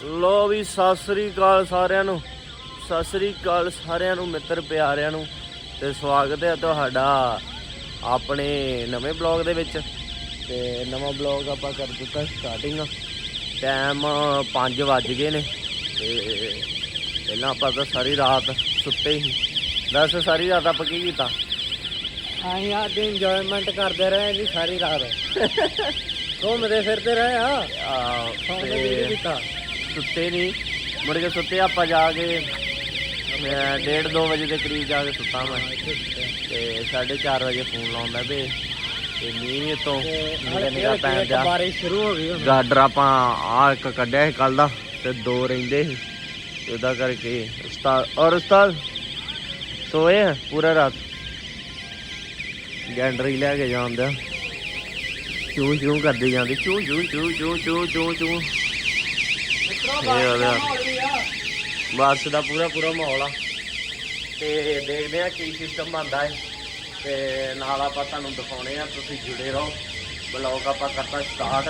ਲੋ ਵੀ ਸਤਿ ਸ੍ਰੀ ਅਕਾਲ ਸਾਰਿਆਂ ਨੂੰ। ਸਤਿ ਸ੍ਰੀ ਅਕਾਲ ਸਾਰਿਆਂ ਨੂੰ ਮਿੱਤਰ ਪਿਆਰਿਆਂ ਨੂੰ। ਤੇ ਸਵਾਗਤ ਹੈ ਤੁਹਾਡਾ ਆਪਣੇ ਨਵੇਂ ਬਲੌਗ ਦੇ ਵਿੱਚ। ਤੇ ਨਵਾਂ ਬਲੌਗ ਆਪਾਂ ਕਰ ਦਿੱਤਾ ਸਟਾਰਟਿੰਗ ਟਾਈਮ 5 ਵੱਜ ਗਏ ਨੇ। ਤੇ ਪਹਿਲਾਂ ਆਪਾਂ ਤਾਂ ਸਾਰੀ ਰਾਤ ਸੁੱਤੇ ਹੀ ਦੱਸ ਸਾਰੀ ਰਾਤ ਆਪਾਂ ਕੀ ਕੀਤਾ? ਅਸੀਂ ਅੱਜ ਇੰਜੋਇਮੈਂਟ ਕਰਦੇ ਰਹੇ ਜੀ ਸਾਰੀ ਰਾਤ। ਘੁੰਮਦੇ ਫਿਰਦੇ ਰਹੇ ਆ ਆ, ਸੌਂਦੇ ਵੀ ਕੀਤਾ। ਸੁੱਤੇ ਨਹੀਂ। ਮੁੜ ਕੇ ਸੁੱਤੇ ਆਪਾਂ ਜਾ ਕੇ ਮੈਂ ਡੇਢ 2 ਵਜੇ ਦੇ ਕਰੀਬ ਜਾ ਕੇ ਸੁੱਤਾ ਮੈਂ। ਤੇ 4:30 ਵਜੇ ਫੋਨ ਲਾਉਂਦਾ ਤੇ ਤੇ ਮੀਂਹ ਤੋਂ ਨਿਗਾ ਨਿਗਾ ਪੈਣ ਦਿਆ ਬਾਰਿਸ਼ ਸ਼ੁਰੂ ਹੋ ਗਈ ਹੁਣ। ਗਾਡਰ ਆਪਾਂ ਆ ਇੱਕ ਕੱਢਿਆ ਸੀ ਕੱਲ ਦਾ ਤੇ ਦੋ ਰਹਿੰਦੇ ਸੀ। ਉਹਦਾ ਕਰਕੇ ਉਸਤਾਦ ਔਰ ਉਸਤਾਦ ਸੋਏ ਪੂਰਾ ਰਾਤ? ਗੈਂਡਰੀ ਲੈ ਕੇ ਜਾਂਦੇ ਚੂ ਚੂ ਕਰਦੇ ਜਾਂਦੇ ਚੂ ਚੂ ਚੂ ਚੂ ਚੂ ਚੂ ਚੂ ਇਹ ਉਹਦਾ ਬਾਰਿਸ਼ ਦਾ ਪੂਰਾ ਪੂਰਾ ਮਾਹੌਲ ਆ। ਤੇ ਦੇਖਦੇ ਆ ਕੀ ਸਿਸਟਮ ਬਣਦਾ ਹੈ ਤੇ ਨਾਲ ਆਪਾਂ ਤੁਹਾਨੂੰ ਦਿਖਾਉਣੇ ਆ ਤੁਸੀਂ ਜੁੜੇ ਰਹੋ। ਬਲੌਗ ਆਪਾਂ ਕਰਤਾ ਸਟਾਰਟ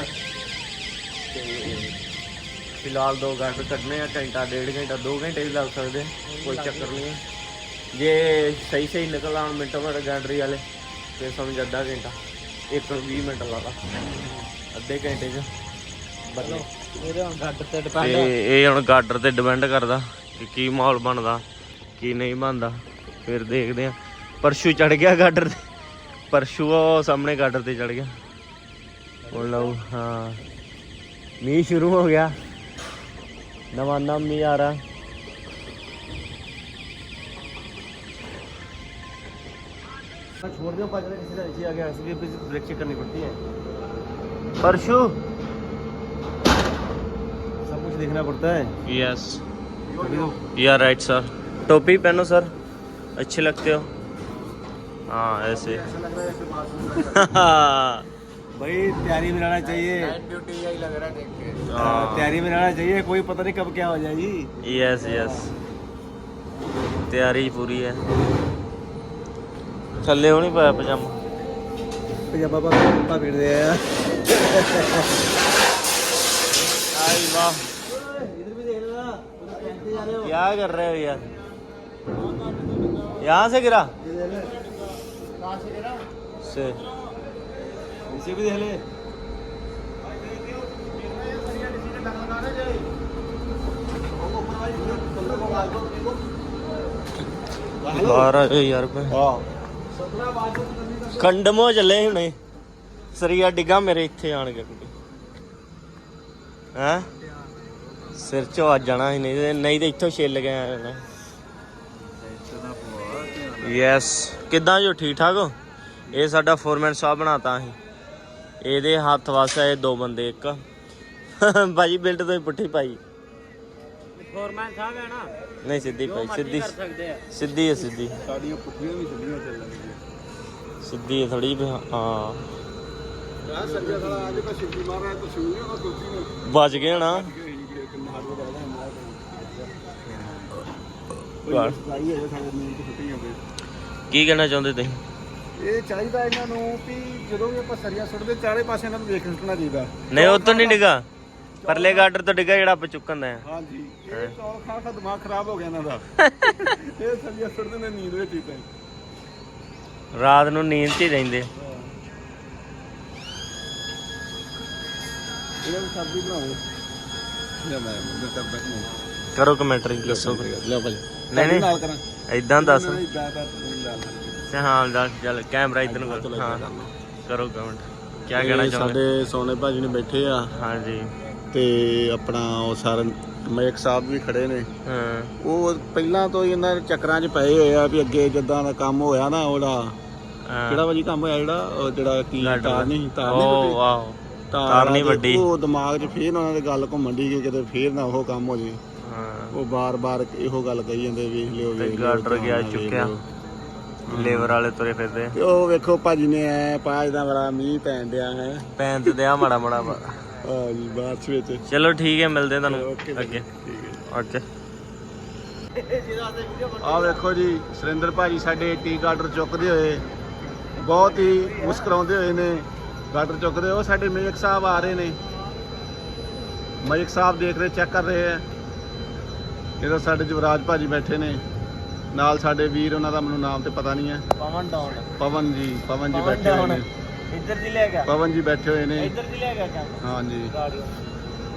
ਤੇ ਫਿਲਹਾਲ 2 ਘੰਟੇ ਕੱਢਨੇ ਆ ਘੰਟਾ ਡੇਢ ਘੰਟਾ 2 ਘੰਟੇ ਵੀ ਲੱਗ ਸਕਦੇ ਕੋਈ ਚੱਕਰ ਨਹੀਂ ਹੈ। ਜੇ ਸਹੀ ਸਹੀ ਨਿਕਲ ਆਉਣ ਮਿੰਟੋ ਮਿੰਟ ਗੈਂਡਰੀ ਵਾਲੇ ਤੇ ਸਮਝ ਅੱਧਾ ਘੰਟਾ 1 20 ਮਿੰਟ ਲਾਦਾ ਅੱਧੇ ਘੰਟੇ ਚ। ਤੇ ਤੇ ਡਿਪੈਂਡ ਇਹ ਹੁਣ ਗਾਡਰ ਤੇ ਡਿਪੈਂਡ ਕਰਦਾ ਕਿ ਕੀ ਮਾਹੌਲ ਬਣਦਾ ਕੀ ਨਹੀਂ ਬਣਦਾ ਫਿਰ ਦੇਖਦੇ ਆ ਪਰਸ਼ੂ ਚੜ ਗਿਆ ਗਾਡਰ ਤੇ ਪਰਸ਼ੂ ਉਹ ਸਾਹਮਣੇ ਗਾਡਰ ਤੇ ਚੜ ਗਿਆ ਹੁਣ ਲਓ ਹਾਂ ਮੀਂਹ ਸ਼ੁਰੂ ਹੋ ਗਿਆ ਨਵਾਂ ਨਵਾਂ ਮੀਂਹ ਆ ਰਹਾ छोड़ दो पाँच किसी का नीचे आ गया इसलिए ब्रेक चेक करनी पड़ती है ਪਰਸ਼ੂ सब कुछ देखना पड़ता है यस या राइट सर टोपी पहनो सर अच्छे लगते हो हाँ ऐसे भाई तैयारी में रहना चाहिए ड्यूटी यही लग रहा है देख के हाँ। तैयारी में रहना चाहिए कोई पता नहीं कब क्या हो जाएगी यस यस ਤਿਆਰੀ ਪੂਰੀ ਹੈ ਥੱਲੇ ਉਹ ਨਹੀਂ ਪਾਇਆ ਪਜਾਮਾ पंजाबा पापा फिर दे यार ਆਈ ਵਾਹ क्या कर रहे हो यार यहाँ से गिरा ये देख ले से नीचे भी देख ले ਬਾਰਾਂ ਹਜ਼ਾਰ ਰੁਪਏ ਕੰਡਮੋ ਚੱਲੇ ਹੁਣੇ ਸਰੀਆ ਡਿੱਗਾ ਮੇਰੇ ਇੱਥੇ ਆਣ ਕੇ ਹੈ ਸਿਰ ਚੋਂ ਆ ਜਾਣਾ ਸੀ ਨਹੀਂ ਤੇ ਨਹੀਂ ਤੇ ਇੱਥੋਂ ਛਿੱਲ ਗਿਆ ਨਾ ਯੈਸ ਕਿੱਦਾਂ ਜੋ ਠੀਕ ਠਾਕ ਹੋ? ਇਹ ਸਾਡਾ ਫੋਰਮੈਨ ਸਾਹਿਬ ਬਣਾਤਾ ਅਸੀਂ ਇਹਦੇ ਹੱਥ ਵਾਸਤੇ ਇਹ ਦੋ ਬੰਦੇ ਇੱਕ। ਭਾਜੀ ਬਿਲਟ ਤੋਂ ਹੀ ਪੁੱਠੀ ਪਾਈ। ਫੋਰਮੈਨ ਸਾਹਿਬ ਹੈ ਨਾ? ਨਹੀਂ ਸਿੱਧੀ ਪਾਈ ਸਿੱਧੀ ਕਰ ਸਕਦੇ ਆ। ਸਿੱਧੀ ਹੈ ਸਿੱਧੀ। ਸਾਡੀਆਂ ਪੁੱਠੀਆਂ ਵੀ ਸਿੱਧੀਆਂ ਚੱਲਣਗੀਆਂ ਸਿੱਧੀ ਹੈ ਥੋੜੀ ਹਾਂ। ਯਾਰ ਸੰਜੇ ਸਾਲਾ ਅੱਜ ਕਾ ਸਿੱਧੀ ਮਾਰ ਰਹਾ ਹੈ ਤਾਂ ਸੁਣੀ ਉਹ ਕੁਲਤੀ ਨੇ ਬਚ ਗਏ ਨਾ ਵਾਹ। ਲਾਈ ਹੈ ਸਾਡੇ ਨੀਂਦ ਤੋਂ ਛੁੱਟੀਆਂ ਪਏ ਕੀ ਕਹਿਣਾ ਚਾਹੁੰਦੇ ਤੁਸੀਂ? ਇਹ ਚਾਹੀਦਾ ਇਹਨਾਂ ਨੂੰ ਵੀ ਜਦੋਂ ਵੀ ਆਪਾਂ ਸਰੀਆ ਸੁੱਟਦੇ ਚਾਰੇ ਪਾਸੇ ਇਹਨਾਂ ਨੂੰ ਦੇਖ ਸੁੱਟਣਾ ਚਾਹੀਦਾ। ਨਹੀਂ ਉਹ ਤੋਂ ਨਹੀਂ ਡਿੱਗਾ। ਪਰਲੇ ਗਾਰਡਰ ਤੋਂ ਡਿੱਗਾ ਜਿਹੜਾ ਆਪਾਂ ਚੁੱਕਣ ਦਾ ਹੈ ਹਾਂਜੀ। ਇਹ ਚੌਲ ਖਾ ਖਾ ਦਿਮਾਗ ਖਰਾਬ ਹੋ ਗਿਆ ਇਹਨਾਂ ਦਾ। ਇਹ ਸਰੀਆ ਸੁੱਟਦੇ ਨੇ ਨੀਂਦ ਵਿੱਚ ਹੀ ਪਏ ਰਾਤ ਨੂੰ ਨੀਂਦ 'ਚ ਹੀ ਰਹਿੰਦੇ। ਇਹਨਾਂ ਨੂੰ ਸਬਜ਼ੀ ਬਣਾਓ। ਲੈ ਮੈਂ ਮੈਂ ਤਾਂ ਬੈਠ। ਨਹੀਂ ਕਰੋ ਕਮੈਂਟਰੀ ਦੱਸੋ। ਲੈ ਭਾਈ। ਨਹੀਂ ਨਹੀਂ। ਨਾਲ ਕਰਾਂ? ਐਦਾਂ ਦੱਸ। ਹਾਂ ਦੱਸ ਚੱਲ ਕੈਮਰਾ ਇਧਰ ਨੂੰ ਕਰੋ। ਹਾਂ। ਕਰੋ ਕਮੈਂਟ ਕੀ ਕਹਿਣਾ ਚਾਹੁੰਦੇ? ਸਾਡੇ ਸੋਨੇ ਭਾਜੀ ਨੇ ਬੈਠੇ ਆ। ਹਾਂਜੀ। ਤੇ ਆਪਣਾ ਉਹ ਸਰ ਮਯਕ ਸਾਹਿਬ ਵੀ ਖੜੇ ਨੇ। ਹਾਂ। ਉਹ ਪਹਿਲਾਂ ਤੋਂ ਹੀ ਇਹਨਾਂ ਦੇ ਚੱਕਰਾਂ 'ਚ ਪਏ ਹੋਏ ਆ ਵੀ ਅੱਗੇ ਜਿੱਦਾਂ ਦਾ ਕੰਮ ਹੋਇਆ ਨਾ ਉਹਦਾ। ਕਿਹੜਾ ਭਾਜੀ ਕੰਮ ਹੋਇਆ ਜਿਹੜਾ? ਉਹ ਜਿਹੜਾ ਕੀ ਤਾਰ ਨਹੀਂ ਤਾਰ ਉਹ ਨਹੀਂ ਵਾਓ। ਤਾਰ ਨਹੀਂ ਵੱਡੀ। ਉਹ ਦਿਮਾਗ 'ਚ ਫੇਰ ਉਹਨਾਂ ਦੇ ਗੱਲ ਘੁੰਮਣ ਦੀ ਕਿ ਕਿਤੇ ਫੇਰ ਨਾ ਉਹ ਕੰਮ ਹੋ ਜੇ। ਹਾਂ। ਉਹ ਬਾਰ-ਬਾਰ ਇਹੋ ਗੱਲ ਕਹੀ ਜਾਂਦੇ ਵੇਖ ਲਿਓ ਤੇ ਵੇਖ ਲਿਓ ਗਾਰਡਰ ਗਿਆ ਵੇਖ ਚੁੱਕਿਆ। ਲਿਓ। ਲੇਬਰ ਵਾਲੇ ਤੁਰੇ ਫਿਰਦੇ। ਤੇ ਉਹ ਵੇਖੋ ਭਾਜੀ ਨੇ ਐ ਪਾਜ ਦਾ ਬੜਾ ਮੀਂਹ ਪੈਣ ਡਿਆ ਹੈ। ਪੈਨ ਤੇ ਦਿਆ ਮਾੜਾ ਮਾੜਾ ਵਾ। ਆ ਜੀ ਬਾਰਿਸ਼ ਵਿੱਚ। ਚਲੋ ਠੀਕ ਹੈ ਮਿਲਦੇ ਤੁਹਾਨੂੰ। ਅੱਗੇ। ਠੀਕ ਹੈ ਓਕੇ। ਆ ਵੇਖੋ ਜੀ ਸੁਰਿੰਦਰ ਭਾਜੀ ਸਾਡੇ ਟੀ ਗਾਰਡਰ ਚੁੱਕਦੇ ਹੋਏ ਬਹੁਤ ਹੀ ਮੁਸਕਰਾਉਂਦੇ ਹੋਏ ਨੇ। ਗਾਰਡਰ ਚੁੱਕਦੇ ਉਹ ਸਾਡੇ ਮੇਕ ਸਾਹਿਬ ਆ ਰਹੇ ਨੇ। ਮਲਿਕ ਸਾਹਿਬ ਦੇਖ ਰਹੇ ਚੈੱਕ ਕਰ ਰਹੇ ਆ ਇਹਦਾ ਸਾਡੇ ਜਵਰਾਜ ਭਾਜੀ ਬੈਠੇ ਨੇ। ਨਾਲ ਸਾਡੇ ਵੀਰ ਉਹਨਾਂ ਦਾ ਮੈਨੂੰ ਨਾਮ ਤੇ ਪਤਾ ਨਹੀਂ ਹੈ। ਪਵਨ ਡਾਊਨ ਪਵਨ ਜੀ ਪਵਨ ਜੀ ਪਵਨ ਬੈਠੇ ਹੋਏ ਨੇ। ਇੱਧਰ ਦੀ ਲੈ ਗਿਆ ਪਵਨ ਜੀ ਬੈਠੇ ਹੋਏ ਨੇ। ਇੱਧਰ ਦੀ ਲੈ ਗਿਆ ਕੰਮ ਹਾਂਜੀ।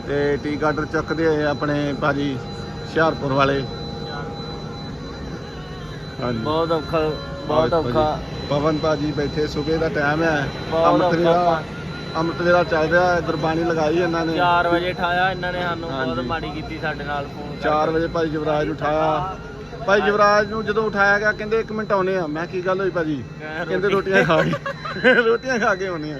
ਤੇ ਟੀ ਗਾਰਡਰ ਚੱਕਦੇ ਹੋਏ ਆਪਣੇ ਭਾਜੀ ਹੁਸ਼ਿਆਰਪੁਰ ਵਾਲੇ। ਹਾਂਜੀ। ਬਹੁਤ ਔਖਾ ਬਹੁਤ। ਔਖਾ। ਪਵਨ ਭਾਜੀ ਬੈਠੇ ਸਵੇਰ ਦਾ ਟਾਈਮ ਹੈ। ਬਹੁਤ ਅੰਮ੍ਰਿਤ ਔਖਾ ਅੰਮ੍ਰਿਤ ਵੇਲਾ ਚੱਲ ਰਿਹਾ ਹੈ, ਗੁਰਬਾਣੀ ਲਗਾਈ ਇਹਨਾਂ ਨੇ। 4 ਵਜੇ ਠਾਇਆ ਇਹਨਾਂ ਨੇ ਸਾਨੂੰ ਬਹੁਤ ਹਾਂਜੀ। ਮਾੜੀ ਕੀਤੀ ਸਾਡੇ ਨਾਲ ਫੋਨ 4 ਵਜੇ ਭਾਈ ਯੁਵਰਾਜ ਨੂੰ ਉਠਾਇਆ ਭਾਈ ਯੁਵਰਾਜ ਨੂੰ ਜਦੋਂ ਉਠਾਇਆ ਗਿਆ ਕਹਿੰਦੇ 1 ਮਿੰਟ ਆਉਨੇ ਆ। ਮੈਂ ਕੀ ਗੱਲ ਹੋਈ ਭਾਜੀ? ਕਹਿੰਦੇ ਕਹਿੰਦੇ ਰੋਟੀਆਂ ਖਾ ਕੇ ਰੋਟੀਆਂ ਖਾ ਕੇ ਆਉਨੇ ਆ।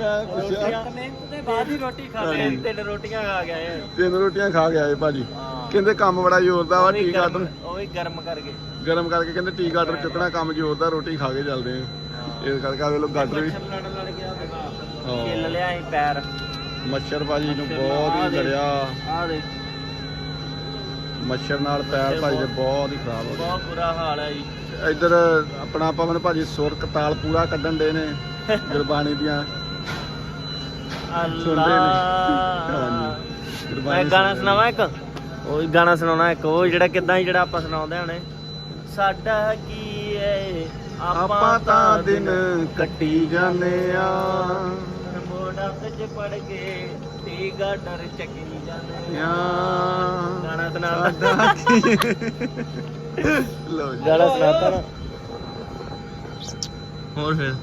ਮੈਂ ਪੁੱਛਿਆ। ਮਿਹਨਤ ਦੇ ਬਾਅਦ ਹੀ ਰੋਟੀ ਖਾਦੇ। ਹਾਂਜੀ। ਤਿੰਨ ਰੋਟੀਆਂ ਖਾ ਕੇ ਆਏ ਤਿੰਨ ਰੋਟੀਆਂ ਖਾ ਕੇ ਆਏ ਭਾਜੀ। ਹਾਂ। ਕਹਿੰਦੇ ਕੰਮ ਬੜਾ ਜ਼ੋਰ ਦਾ ਵਾ ਉਹ ਵੀ ਟੀ ਗਰਮ- ਗਾਰਡਰ ਉਹ ਵੀ ਗਰਮ ਕਰਕੇ। ਗਰਮ ਕਰਕੇ ਕਹਿੰਦੇ ਟੀ ਗਾਰਡਰ ਚੁੱਕਣਾ ਕੰਮ ਜ਼ੋਰ ਦਾ ਰੋਟੀ ਖਾ ਕੇ ਚੱਲਦੇ ਆ। ਇਸ ਕਰਕੇ ਆ ਵੇ ਲੋ ਵੀ ਲੜ ਗਿਆ ਹਾਂ। ਛਿੱਲ ਲਿਆ ਸੀ ਪੈਰ। ਮੱਛਰ ਭਾਜੀ ਨੂੰ ਬਹੁਤ ਹੀ ਲੜਿਆ। ਆ ਦੇ ਮੱਛਰ ਨਾਲ ਪੈਰ ਭਾਜੀ ਦੇ ਬਹੁਤ ਹੀ ਖਰਾਬ ਹੋ ਬਹੁਤ ਬੁਰਾ ਹਾਲ ਹੈ ਜੀ। ਗਏ ਇੱਧਰ ਆਪਣਾ ਪਵਨ ਭਾਜੀ ਸੁਰ ਕਤਾਲ ਪੂਰਾ ਕੱਢਣ ਦੇ ਨੇ ਗੁਰਬਾਣੀ ਦੀਆਂ। ਅੱਲਾ। ਮੈਂ ਗੁਰਬਾਣੀ ਗਾਣਾ ਸੁਣਦੇ ਸੁਣਾਵਾਂ ਇੱਕ? ਉਹ ਹੀ ਗਾਣਾ ਸੁਣਾਉਣਾ ਇੱਕ ਉਹ ਜਿਹੜਾ ਕਿਦਾਂ ਜਿਹੜਾ ਆਪਾਂ ਸੁਣਾਉਂਦੇ ਹੋਣੇ। ਸਾਡਾ ਕੀ ਹੈ ਆਪਾਂ ਤਾਂ ਦਿਨ ਕੱਟੀ ਜਾਂਦੇ ਆ। ਮੋੜਾ ਤੇ ਪੜ ਕੇ ਟੀ ਗਾਡਰ ਚੱਕੀ ਜਾਂਦੇ। ਯਾ। ਗਾਣਾ ਸੁਣਾ ਸਾਡਾ ਕੀ ਲੋ ਜੀ। ਗਾਣਾ ਸੁਣਾਤਾ ਨਾ। ਹੋਰ ਫਿਰ?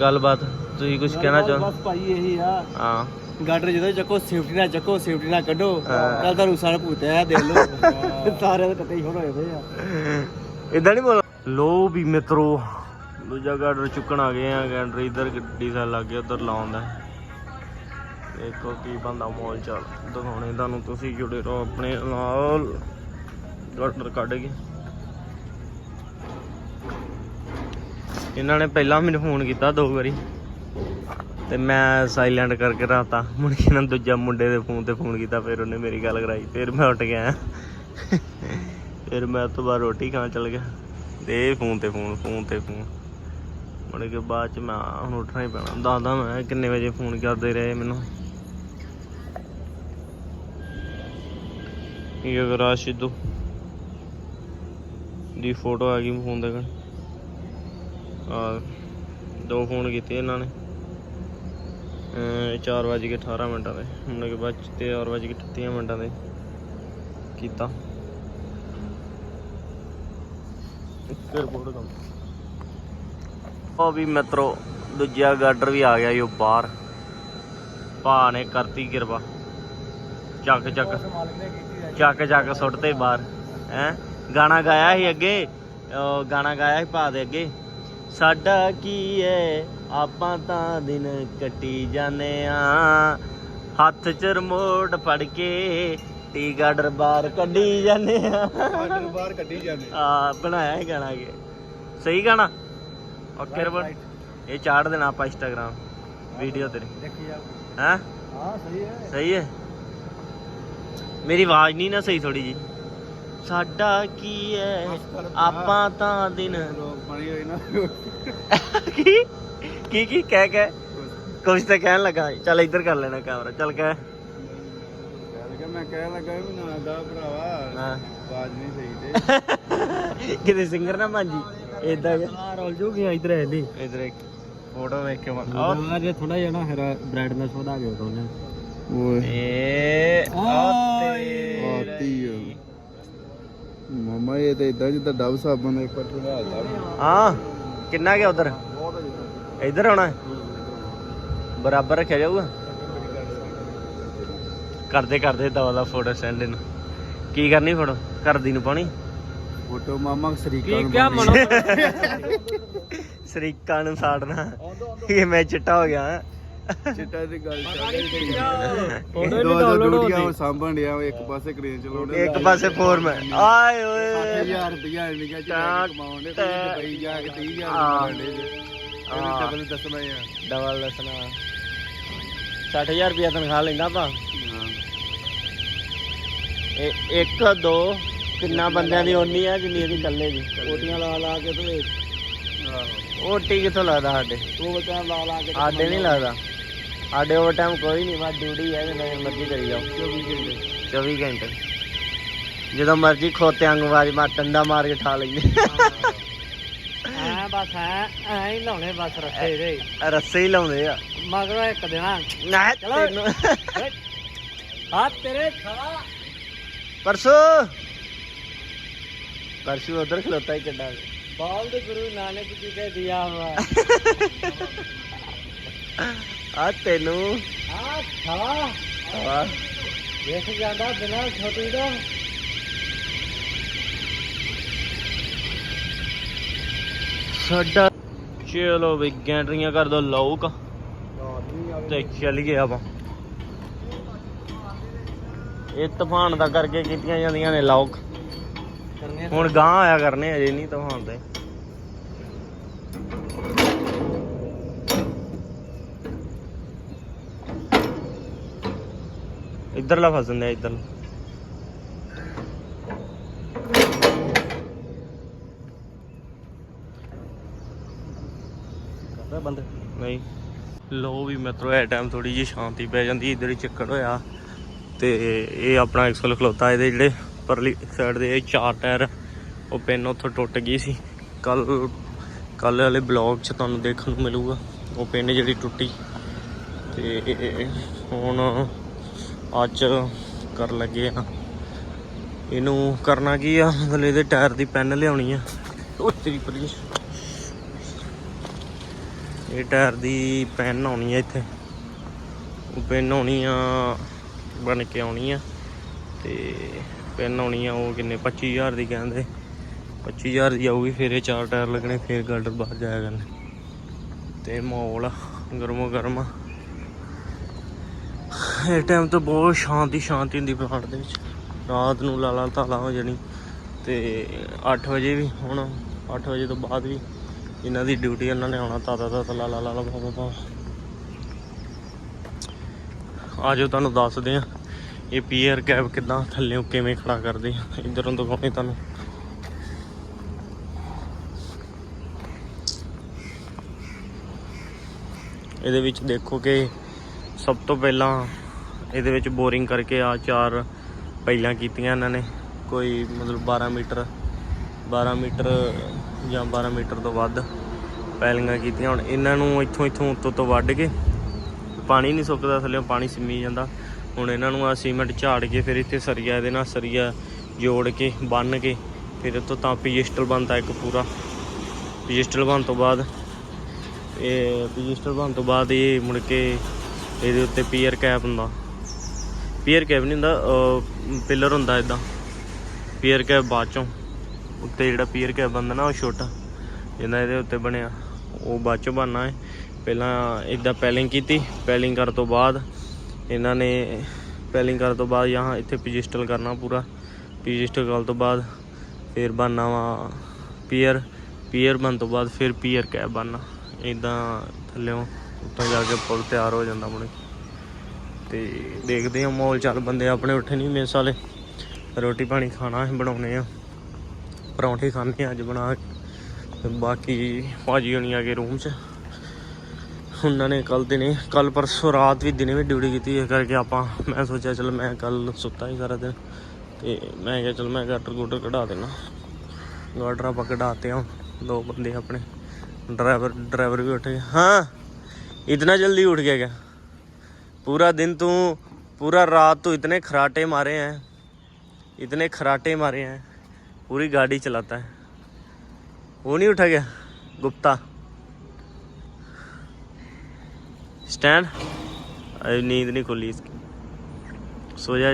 ਗੱਲਬਾਤ ਤੁਸੀਂ ਕੁਝ ਕਹਿਣਾ ਚਾਹੋ? ਬਸ ਭਾਈ ਇਹੀ ਆ। ਹਾਂ। ਗਾਡਰ ਜਦੋਂ ਚੱਕੋ ਸੇਫਟੀ ਨਾਲ ਚੱਕੋ ਸੇਫਟੀ ਨਾਲ ਕੱਢੋ। ਹਾਂ। ਕੱਲ ਤੁਹਾਨੂੰ ਸਾਰਾ ਭੂਤਿਆ ਦੇਖ ਲਓ। ਸਾਰਿਆਂ ਦੇ ਕੱਟੇ ਹੀ ਹੋਣ ਹੋਏ ਪਏ ਆ। ਇਦਾਂ ਨਹੀਂ ਬੋਲ ਲੋ ਵੀ ਮਿੱਤਰੋ ਦੂਜਾ ਗਾਰਡਰ ਚੁੱਕਣ ਆ ਗਏ ਆ ਗੈਂਡਰ ਇਧਰ ਗੱਡੀ ਸਾਲ ਲੱਗ ਗਿਆ ਉਧਰ ਲਾਉਂਦਾ ਦੇਖੋ ਕੀ ਬੰਦਾ ਮੋਲ ਚਾਲ ਦਿਖਾਉਣੇ ਤੁਹਾਨੂੰ ਤੁਸੀਂ ਜੁੜੇ ਰਹੋ ਆਪਣੇ ਨਾਲ। ਗਾਰਡਰ ਕੱਢ ਕੇ। ਇਹਨਾਂ ਨੇ ਪਹਿਲਾਂ ਮੈਨੂੰ ਫੋਨ ਕੀਤਾ ਦੋ ਵਾਰੀ। ਤੇ ਮੈਂ ਸਾਇਲੈਂਟ ਕਰਕੇ ਰਾਤਾ ਮੁੜ ਕੇ ਇਹਨਾਂ ਦੂਜਾ ਮੁੰਡੇ ਦੇ ਫੋਨ ਤੇ ਫੋਨ ਕੀਤਾ, ਫਿਰ ਉਹਨੇ ਮੇਰੀ ਗੱਲ ਕਰਾਈ, ਫਿਰ ਮੈਂ ਉੱਠ ਗਿਆ। ਫਿਰ ਮੈਂ ਉਸ ਤੋਂ ਬਾਅਦ ਰੋਟੀ ਖਾਣ ਚੱਲ ਗਿਆ। ਦੇ ਫੋਨ ਤੇ ਫੋਨ ਫੋਨ ਤੇ ਫੋਨ ਮੁੜ ਕੇ ਬਾਅਦ ਚ ਮੈਂ ਹੁਣ ਉੱਠਣਾ ਹੀ ਪੈਣਾ। ਦੱਸਦਾ ਮੈਂ ਕਿੰਨੇ ਵਜੇ ਫੋਨ ਕਰਦੇ ਰਹੇ ਮੈਨੂੰ। ਇਹ ਸਿੱਧੂ ਦੀ ਫੋਟੋ ਆ ਗਈ ਫੋਨ ਦੇ ਕੋਲ। ਆ, ਦੋ ਫੋਨ ਕੀਤੇ ਇਹਨਾਂ ਨੇ। 4 ਵਜੇ ਕੇ 18 ਮਿੰਟਾਂ ਦੇ। ਮੁੜ ਕੇ ਬਾਅਦ ਤੇ 4 ਕੇ 38 ਮਿੰਟਾਂ ਦੇ ਕੀਤਾ। ਇੱਕ ਰਿਪੋਰਟ ਕੰਮ ਉਹ ਵੀ ਮਿੱਤਰੋ, ਦੂਜਾ ਗਾਰਡਰ ਵੀ ਆ ਗਿਆ ਈ ਉਹ ਬਾਹਰ। ਭਾ ਨੇ ਕਰਤੀ ਕਿਰਪਾ। ਚੱਕ ਚੱਕ। ਚੱਕ ਚੱਕ ਸੁੱਟਤੇ ਬਾਹਰ ਹੈ? ਗਾਣਾ ਗਾਇਆ ਸੀ ਅੱਗੇ ਗਾਣਾ ਗਾਇਆ ਸੀ ਭਾ ਦੇ ਅੱਗੇ। ਸਾਡਾ ਕੀ ਹੈ ਆਪਾਂ ਤਾਂ ਦਿਨ ਕੱਟੀ ਜਾਂਦੇ ਆ। ਹੱਥ ਚ ਰਿਮੋਟ ਫੜ ਕੇ ਟੀ ਗਾਰਡਰ ਬਾਹਰ ਕੱਢੀ ਜਾਂਦੇ ਆ। ਗਾਰਡਰ ਬਾਹਰ ਕੱਢੀ ਜਾਂਦੇ ਆ। ਬਣਾਇਆ ਹੈ ਗਾਣਾ ਕੇ ਸਹੀ ਗਾਣਾ? ਓਕੇ ਰਬਨ ਇਹ ਚਾੜ ਦੇਣਾ ਆਪਾਂ ਇੰਸਟਾਗ੍ਰਾਮ ਵੀਡੀਓ ਤੇਰੀ। ਦੇਖੀ ਜਾ ਹੈ? ਹਾਂ ਸਹੀ ਹੈ। ਸਹੀ ਹੈ? ਮੇਰੀ ਆਵਾਜ਼ ਨਹੀਂ ਨਾ ਸਹੀ ਥੋੜੀ ਜੀ ਸਾਡਾ ਕੀ ਹੈ ਆਪਾਂ ਤਾਂ ਦਿਨ ਲੋਕ ਬਣੀ ਹੋਈ ਨਾ। ਕੀ? ਕੀ ਕੀ? ਕਹਿ ਕਹਿ। ਕੁਝ ਤਾਂ ਕਹਿਣ ਲੱਗਾ ਚੱਲ ਇੱਧਰ ਕਰ ਲੈਣਾ ਕੈਮਰਾ ਚੱਲ ਕਹਿ। ਮੈਂ ਕਹਿ ਲੱਗਾ ਵੀ ਨਾ ਦਾ ਭਰਾਵਾ। ਆਵਾਜ਼ ਨਹੀਂ ਸਹੀ ਤੇ। ਕਿਤੇ ਸਿੰਗਰ ਨਾ ਭਾਂਜੀ ਇਦਾਂ ਕਿ ਆ। ਰੋਲ ਜੂਗੀ ਇਧਰ ਹੈ ਦੀ ਇਧਰ ਇੱਕ ਫੋਟੋ ਵੇਖ ਕੇ ਮਨ ਆ ਜੇ ਥੋੜਾ ਜਿਹਾ ਨਾ ਫਿਰ ਬ੍ਰਾਈਟਨੈਸ ਵਧਾ ਕੇ ਉਹਨੇ। ਓਏ। ਓਏ। ਆਤੀ ਮਮਾ ਇਹ ਤੇ ਇਦਾਂ ਜਿੱਦਾਂ ਡਵ ਸਾਬਣ ਦਾ ਇੱਕ ਵਾਰ ਠੰਡਾ ਹਾਂ ਕਿੰਨਾ ਗਿਆ ਉਧਰ? ਇੱਧਰ ਆਉਣਾ? ਬਰਾਬਰ ਰੱਖਿਆ ਜਾਊਗਾ? ਕਰਦੇ ਕਰਦੇ ਦਵਾ ਦਾ ਫੋਟੋ ਸੈਂਡ ਇਹਨੂੰ। ਕੀ ਕਰਨੀ ਫੋਟੋ? ਕਰਦੀ ਨੂੰ ਪਾਣੀ ਫੋਟੋ ਮਾਮਾ ਸਰੀਕਾ ਕੀ ਨੂੰ ਕਿਆ ਪਾਉਣੀ। ਮਨੋ ਸਰੀਕਾਂ ਨੂੰ ਸਾੜਨਾ। ਇਹ ਮੈਂ ਚਿੱਟਾ ਹੋ ਗਿਆ। ਚਿੱਟਾ ਦੀ ਗੱਲ ਚੱਲ ਸਾਂਭਣ ਡਿਆ ਇੱਕ ਪਾਸੇ ਕ੍ਰੇਨ ਚਲਾਉਂਦੇ ਇੱਕ ਪਾਸੇ ਫੋਰਮੈਨ ਆਏ ਓਏ। 8000 ਰੁਪਇਆ ਇੰਡੀਆ ਚ ਤਾਂ- ਕਮਾਉਂਦੇ ਤੇ ਦੁਬਈ ਜਾ ਕੇ 30000 ਹਾਂ। ਕਮਾਉਂਦੇ ਇਹ ਹਾਂ। ਡਬਲ ਦੱਸਣਾ ਆ। ਡਬਲ ਦੱਸਣਾ। 60000 ਰੁਪਇਆ ਤਨਖਾਹ ਲੈਂਦਾ ਪਾ ਇਹ ਇੱਕ ਦੋ ਤਿੰਨਾਂ ਬੰਦਿਆਂ ਦੀ ਓਨੀ ਆ ਜਿੰਨੀ ਇਹਦੀ ਇਕੱਲੇ ਦੀ। ਕੋਟੀਆਂ ਲਾ ਲਾ ਕੇ ਤੇ ਓਟੀ ਕਿੱਥੋਂ ਲੱਗਦਾ ਸਾਡੇ? ਉਹ ਬਚਾ ਲਾ ਲਾ ਕੇ ਸਾਡੇ ਨਹੀਂ ਲੱਗਦਾ ਸਾਡੇ ਓਵਰ ਟਾਈਮ ਕੋਈ ਨਹੀਂ ਬਸ ਡਿਊਟੀ ਹੈ ਜਿੰਨਾ ਚਿਰ ਮਰਜ਼ੀ ਕਰੀ ਜਾਓ। 24 ਘੰਟੇ। ਜਦੋਂ ਮਰਜ਼ੀ ਖੋਤੇ ਵਾਂਗੂ ਆਵਾਜ਼ ਮਾਰ ਟੰਡਾ ਮਾਰ ਕੇ ਠਾ ਲਈਏ। ਐ ਬਸ ਐ ਐ ਹੀ ਲਾਉਣੇ ਬਸ ਰੱਸੇ ਦੇ ਰੱਸੇ ਹੀ ਲਾਉਂਦੇ ਆ। ਮਗਰੋਂ ਇੱਕ ਦੇਣਾ। ਨਾ ਚਲੋ। ਤੈਨੂੰ। ਆ ਤੇਰੇ ਛਵਾ ਪਰਸੂ। ਪਰਸੂ ਉਧਰ ਖਲੋਤਾ ਹੀ ਕਿੱਡਾ। ਬਾਲ ਦੇ ਗੁਰੂ ਨਾਨਕ ਜੀ ਦੇ ਦਿਆ ਵਾ। ਆ ਤੈਨੂੰ। ਆ ਛਵਾ ਵਾਹ ਵੇਖ ਜਾਂਦਾ ਬਿਨਾ ਛੋਟੀ ਦਾ ਸਾਡਾ ਚਲੋ ਵੀ ਗੈਂਟਰੀਆਂ ਕਰ ਦੋ ਲੋਕ। ਤੇ ਚੱਲ ਗਏ ਆਪਾਂ। ਇਹ ਤੂਫਾਨ ਦਾ ਕਰਕੇ ਕੀਤੀਆਂ ਜਾਂਦੀਆਂ ਨੇ ਲੋਕ। ਹੁਣ ਗਾਂ ਆਇਆ ਕਰਨੇ ਅਜੇ ਨਹੀਂ ਤੂਫਾਨ ਤੇ। ਇੱਧਰਲਾ ਫਸ ਜਾਂਦਾ ਇੱਧਰ। ਕਰਦਾ ਬੰਦ? ਨਹੀਂ। ਲੋ ਵੀ ਮਿੱਤਰੋ ਇਹ ਟਾਈਮ ਥੋੜੀ ਜਿਹੀ ਸ਼ਾਂਤੀ ਪੈ ਜਾਂਦੀ ਇੱਧਰ ਹੀ ਚੱਕਰ ਹੋਇਆ। ਤੇ ਇਹ ਆਪਣਾ ਐਕਸਲ ਖਲੋਤਾ ਇਹਦੇ ਜਿਹੜੇ ਪਰਲੀ ਸਾਈਡ ਦੇ ਇਹ ਚਾਰ ਟਾਇਰ ਉਹ ਪਿੰਨ ਉੱਥੋਂ ਟੁੱਟ ਗਈ ਸੀ। ਕੱਲ ਕੱਲ ਵਾਲੇ ਬਲੌਗ 'ਚ ਤੁਹਾਨੂੰ ਦੇਖਣ ਨੂੰ ਮਿਲੂਗਾ ਉਹ ਪਿੰਨ ਜਿਹੜੀ ਟੁੱਟੀ। ਤੇ ਹੁਣ ਅੱਜ ਕਰ ਲੱਗੇ ਆ। ਇਹਨੂੰ ਕਰਨਾ ਕੀ ਆ? ਮਤਲਬ ਇਹਦੇ ਟਾਇਰ ਦੀ ਪੈਨ ਲਿਆਉਣੀ ਆ। ਉਹ ਤੇਰੀ ਪਲੀਜ਼ ਇਹ ਟਾਇਰ ਦੀ ਪੈਨ ਆਉਣੀ ਆ ਇੱਥੇ। ਉਹ ਪੈਨ ਆਉਣੀ ਆ, ਬਣ ਕੇ ਆਉਣੀ ਆ। ਤੇ ਪੈਨ ਆਉਣੀ ਆ ਉਹ ਕਿੰਨੇ? 25000 ਦੀ ਕਹਿੰਦੇ। 25000 ਦੀ ਆਊਗੀ, ਫਿਰ ਇਹ ਚਾਰ ਟਾਇਰ ਲੱਗਣੇ, ਫਿਰ ਗਾਰਡਰ ਬਾਹਰ ਜਾਇਆ ਕਰਨੇ। ਤੇ ਮਾਹੌਲ ਗਰਮੋ ਗਰਮ ਇਸ ਟਾਈਮ ਤਾਂ ਬਹੁਤ ਸ਼ਾਂਤੀ ਸ਼ਾਂਤੀ ਹੁੰਦੀ ਪਲਾਂਟ ਦੇ ਵਿੱਚ। ਰਾਤ ਨੂੰ ਲਾਲਾ ਤਾਲਾ ਹੋ ਜਾਣੀ ਤੇ 8 ਵਜੇ ਵੀ, ਹੁਣ 8 ਵਜੇ ਤੋਂ ਬਾਅਦ ਵੀ ਇਹਨਾਂ ਦੀ ਡਿਊਟੀ ਇਹਨਾਂ ਨੇ ਆਉਣਾ, ਤਾਤਾ ਤਾਤਾ, ਲਾਲਾ ਲਾਲਾ ਲਾ ਲਾ ਬਾ। ਆਜੋ ਤੁਹਾਨੂੰ ਦੱਸਦੇ ਆ ਇਹ ਪੀਅਰ ਕੈਬ ਕਿਦਾਂ ਥੱਲੇੋਂ ਕਿਵੇਂ ਖੜਾ ਕਰਦੇ ਆ। ਇਧਰੋਂ ਦਿਖਾਉਣੇ ਤੁਹਾਨੂੰ। ਇਹਦੇ ਵਿੱਚ ਦੇਖੋ ਕਿ ਸਭ ਤੋਂ ਪਹਿਲਾਂ ਇਹਦੇ ਵਿੱਚ ਬੋਰਿੰਗ ਕਰਕੇ ਆ ਚਾਰ ਪਹਿਲਾਂ ਕੀਤੀਆਂ ਇਹਨਾਂ ਨੇ। ਕੋਈ ਮਤਲਬ 12 ਮੀਟਰ 12 ਮੀਟਰ ਜਾਂ 12 ਮੀਟਰ ਤੋਂ ਵੱਧ ਪੈਲੀਆਂ ਕੀਤੀਆਂ। ਹੁਣ ਇਹਨਾਂ ਨੂੰ ਇੱਥੋਂ ਇੱਥੋਂ ਉੱਤੋਂ ਤੋਂ ਵੱਢ ਕੇ ਪਾਣੀ ਨਹੀਂ ਸੁੱਕਦਾ, ਥੱਲੇ ਪਾਣੀ ਸਿੰਮੀ ਜਾਂਦਾ। ਹੁਣ ਇਹਨਾਂ ਨੂੰ ਆ ਸੀਮੈਂਟ ਝਾੜ ਕੇ ਫਿਰ ਇੱਥੇ ਸਰੀਆ ਇਹਦੇ ਨਾਲ ਸਰੀਆ ਜੋੜ ਕੇ, ਬੰਨ ਕੇ ਫਿਰ ਇੱਥੋਂ ਤਾਂ ਪੀਜਿਸਟਲ ਬਣਦਾ ਇੱਕ ਪੂਰਾ। ਪੀਜਿਸਟਲ ਬਣ ਤੋਂ ਬਾਅਦ ਇਹ ਪੀਜਿਸਟਲ ਬਣ ਤੋਂ ਬਾਅਦ ਇਹ ਮੁੜ ਕੇ ਇਹਦੇ ਉੱਤੇ ਪੀਅਰ ਕੈਪ ਹੁੰਦਾ। ਪੀਅਰ ਕੈਬ ਨਹੀਂ ਹੁੰਦਾ ਪਿਲਰ ਹੁੰਦਾ ਇਦਾਂ ਪੀਅਰ ਕੈਬ ਬਾਅਦ ਚੋਂ। ਉੱਤੇ ਜਿਹੜਾ ਪੀਅਰ ਕੈਬ ਬੰਦਾ ਨਾ, ਉਹ ਛੋਟਾ, ਜਿੰਨਾ ਇਹਦੇ ਉੱਤੇ ਬਣਿਆ, ਉਹ ਬਾਅਦ ਚੋਂ ਬਣਨਾ ਹੈ। ਪਹਿਲਾਂ ਇਦਾਂ ਪੈਲਿੰਗ ਕੀਤੀ, ਪੈਲਿੰਗ ਕਰਨ ਤੋਂ ਬਾਅਦ ਇਹਨਾਂ ਨੇ ਪੈਲਿੰਗ ਕਰਨ ਤੋਂ ਬਾਅਦ ਯਹਾਂ ਇੱਥੇ ਪੀਜਿਸਟਲ ਕਰਨਾ ਪੂਰਾ। ਪੀਜਿਸਟਲ ਕਰਨ ਤੋਂ ਬਾਅਦ ਫਿਰ ਬਣਨਾ ਵਾ ਪੀਅਰ ਪੀਅਰ ਬਣ ਤੋਂ ਬਾਅਦ ਫਿਰ ਪੀਅਰ ਕੈਬ ਬਣਨਾ। ਇਦਾਂ ਥੱਲੇੋਂ ਉੱਤੋਂ ਜਾ ਕੇ ਪੁਲ ਤਿਆਰ ਹੋ ਜਾਂਦਾ ਮੁੜ ਤੇ ਦੇਖਦੇ ਹਾਂ ਮੌਲ ਚੱਲ ਬੰਦੇ ਆਪਣੇ ਉੱਠੇ ਨਹੀਂ ਮੇਸ ਵਾਲੇ। ਰੋਟੀ ਪਾਣੀ ਖਾਣਾ ਅਸੀਂ ਬਣਾਉਨੇ ਆ। ਪਰੌਂਠੇ ਖਾਣੇ ਆ ਅੱਜ ਬਣਾ ਤੇ ਬਾਕੀ ਭਾਜੀ ਹੋਣੀ ਆ ਕੇ ਰੂਮ 'ਚ। ਉਹਨਾਂ ਨੇ ਕੱਲ ਦਿਨੇ ਕੱਲ ਪਰਸੋਂ ਰਾਤ ਵੀ ਦਿਨੇ ਵੀ ਡਿਊਟੀ ਕੀਤੀ ਹੈ ਕਰਕੇ ਆਪਾਂ, ਮੈਂ ਸੋਚਿਆ ਚਲ ਮੈਂ ਕੱਲ ਸੁੱਤਾ ਹੀ ਸਾਰਾ ਦਿਨ। ਤੇ ਮੈਂ ਕਿਹਾ ਚਲ ਮੈਂ ਗਾਟਰ ਗੂਟਰ ਕਢਾ ਦੇਣਾ ਗਾਟਰ ਆਪਾਂ ਕਢਾਤੇ ਆ ਦੋ ਬੰਦੇ ਆਪਣੇ। ਡਰਾਈਵਰ ਡਰਾਈਵਰ ਵੀ ਉੱਠ ਗਿਆ ਹਾਂ ਇਤਨਾ ਜਲਦੀ ਉੱਠ ਗਿਆ ਕਿਆ? पूरा दिन तू, पूरा रात तो इतने खराटे मारे हैं, इतने खराटे मारे हैं, पूरी गाड़ी चलाता है। वो नहीं उठा गया? गुप्ता। स्टैंड। नींद नहीं खुली इसकी। सो जा